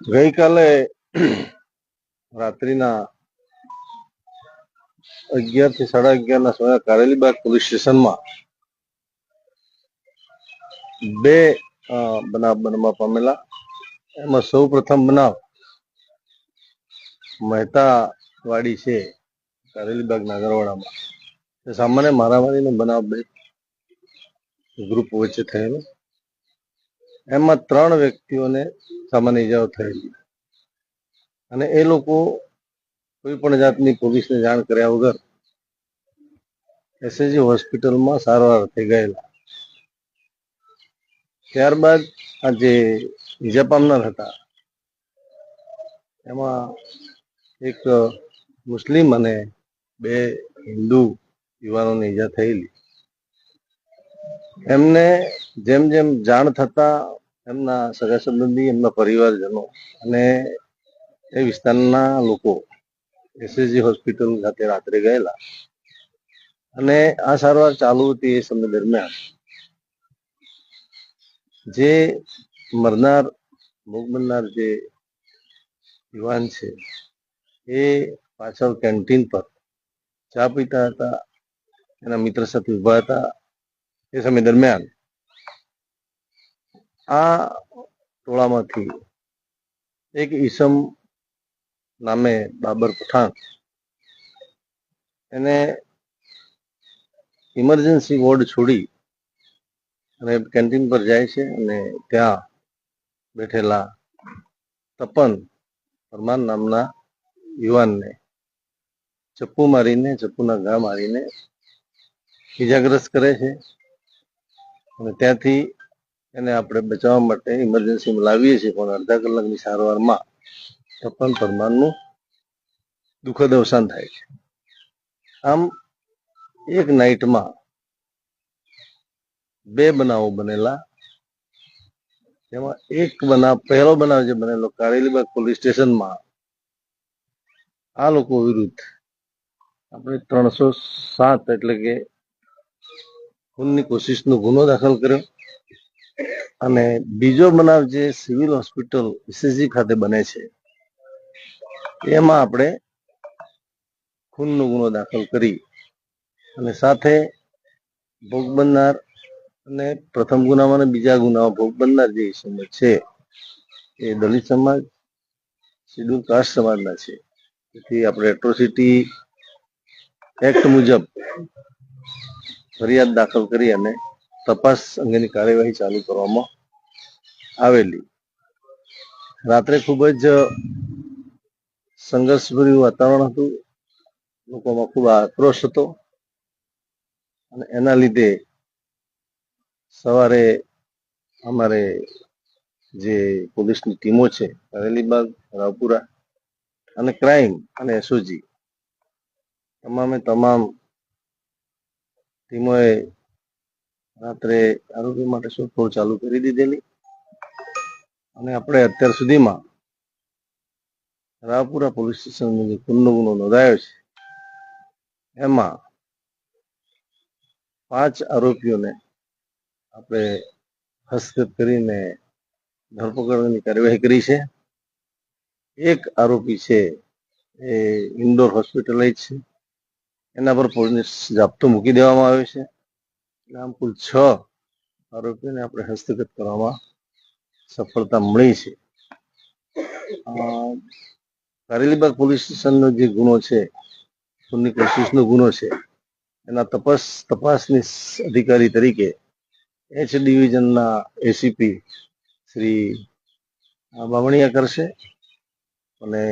ગઈકાલે રાત્રિના અગિયારથી સાડા અગિયાર ના સમયે કારેલીબાગ પોલીસ સ્ટેશનમાં બે બનાવ બનવા પામેલા. એમાં સૌ પ્રથમ બનાવ મહેતા વાડી છે કારેલીબાગ નાગરવાડામાં. સામાન્ય મારામારીનો બનાવ બે ગ્રુપ વચ્ચે થયેલો. એમાં ત્રણ વ્યક્તિઓને સામાન્ય ઇજાઓ થયેલી. અને એ લોકો કોઈ પણ જાતની પોલીસને જાણ કર્યા વગર એસએજી હોસ્પિટલમાં સારવાર થઈ ગયેલા. ત્યારબાદ આ જે ઈજા પામનાર હતા, એમાં એક મુસ્લિમ અને બે હિન્દુ યુવાનોને ઈજા થયેલી. એમને જેમ જેમ જાણ થતા એમના સગા સંબંધી એમના પરિવારજનો અને એ વિસ્તારના લોકો એસએસજી હોસ્પિટલ ખાતે રાત્રે ગયેલા. અને આ સારવાર ચાલુ હતી એ સમય દરમિયાન. જે મરનાર, ભોગ બનનાર જે યુવાન છે, એ પાછળ કેન્ટીન પર ચા પીતા હતા, એના મિત્ર સાથે ઊભા હતા. એ સમય દરમિયાન આ ટોળામાંથી એક ઈસમ નામે બાબર પઠાણ એને ઇમરજન્સી વોર્ડ છોડી અને કેન્ટીન પર જાય છે અને ત્યાં બેઠેલા તપન પરમાર નામના યુવાનને ચપ્પુ મારીને, ચપ્પુના ઘા મારીને ઇજાગ્રસ્ત કરે છે અને ત્યાંથી એને આપણે બચાવવા માટે ઇમરજન્સીમાં લાવીએ છીએ પણ અડધા કલાકની સારવારમાં તપન પરમારનું દુઃખદ અવસાન થાય છે. આમ, એક નાઇટમાં બે બનાવો બનેલા. તેમાં એક બનાવ, પહેલો બનાવ જે બનેલો કારેલીબાગ પોલીસ સ્ટેશનમાં, આ લોકો વિરુદ્ધ આપણે ત્રણસો સાત એટલે કે ખૂનની કોશિશનો ગુનો દાખલ કર્યો. અને બીજો બનાવ જે સિવિલ હોસ્પિટલ ઈસીજી ખાતે બને છે, એમાં આપણે ખૂનનો ગુનો દાખલ કરી અને સાથે ભોગ બનનાર અને પ્રથમ ગુનામાં અને બીજા ગુનામાં ભોગ બનનાર જે ઇસમો છે, એ દલિત સમાજ શિડ્યુલ કાસ્ટ સમાજના છે. તેથી આપણે એટ્રોસિટી એક્ટ મુજબ ફરિયાદ દાખલ કરી અને તપાસ અંગેની કાર્યવાહી ચાલુ કરવામાં આવેલી. રાત્રે ખૂબ જ સંઘર્ષભર્યું વાતાવરણ હતું. લોકોમાં ખૂબ આક્રોશ હતો. અને એના લીધે સવારે અમારે જે પોલીસની ટીમો છે કરેલીબાગ રાવપુરા અને ક્રાઇમ અને એસઓજી, તમામે તમામ ટીમોએ રાત્રે આરોગ્ય માટે શોધખોળ ચાલુ કરી દીધેલી? અને આપણે અત્યાર સુધીમાં રાવપુરા પોલીસ સ્ટેશનનો જે ખૂનનો ગુનો નોંધાયો છે, એમાં પાંચ આરોપીઓને આપણે હસ્તગત કરીને ધરપકડની કાર્યવાહી કરી છે. એક આરોપી છે એ ઇન્ડોર હોસ્પિટલાઇઝ છે. એના પર પોલીસ જાપ્તો મૂકી દેવામાં આવ્યો છે. આમ કુલ છ આરોપીઓને આપણે હસ્તગત કરવામાં સફળતા મળી છે. કારેલીબાગ પોલીસ સ્ટેશનનો જે ગુનો છે ખૂનની કોશિશનો ગુનો છે, એના તપાસ, તપાસની અધિકારી તરીકે એચ ડિવિઝનના એસીપી શ્રી બામણિયા કરશે અને